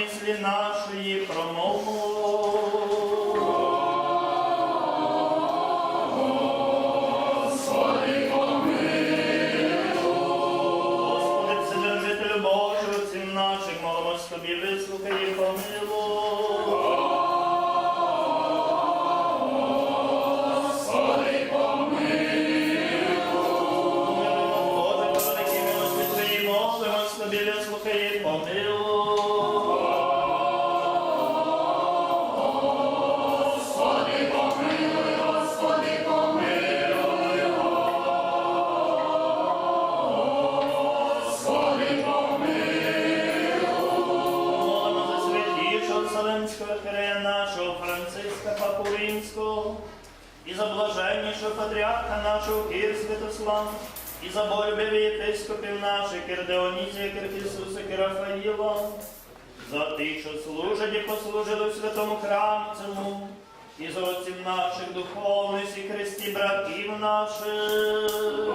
мислі нашої промову. Господи, Вседержителю Божий, отців наших, святішого Вселенського нашого Франциска Папу Римського, і за блаженнішого патріарха нашого Кир Святослава, і за болюбиві єпископів наших Кир Деонізія, Кир Хісуса, Кир Рафаїла, за тих, що служать і послужили святому храмі цьому, і за отців наших духовних і хресті братів наших.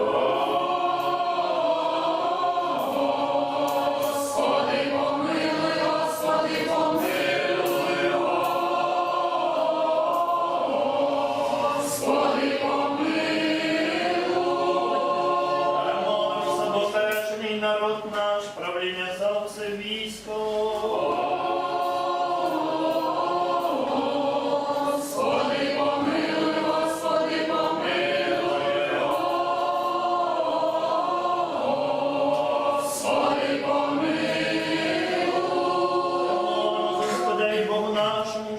Народ наш, правління за все військо. Господи, Богу нашому,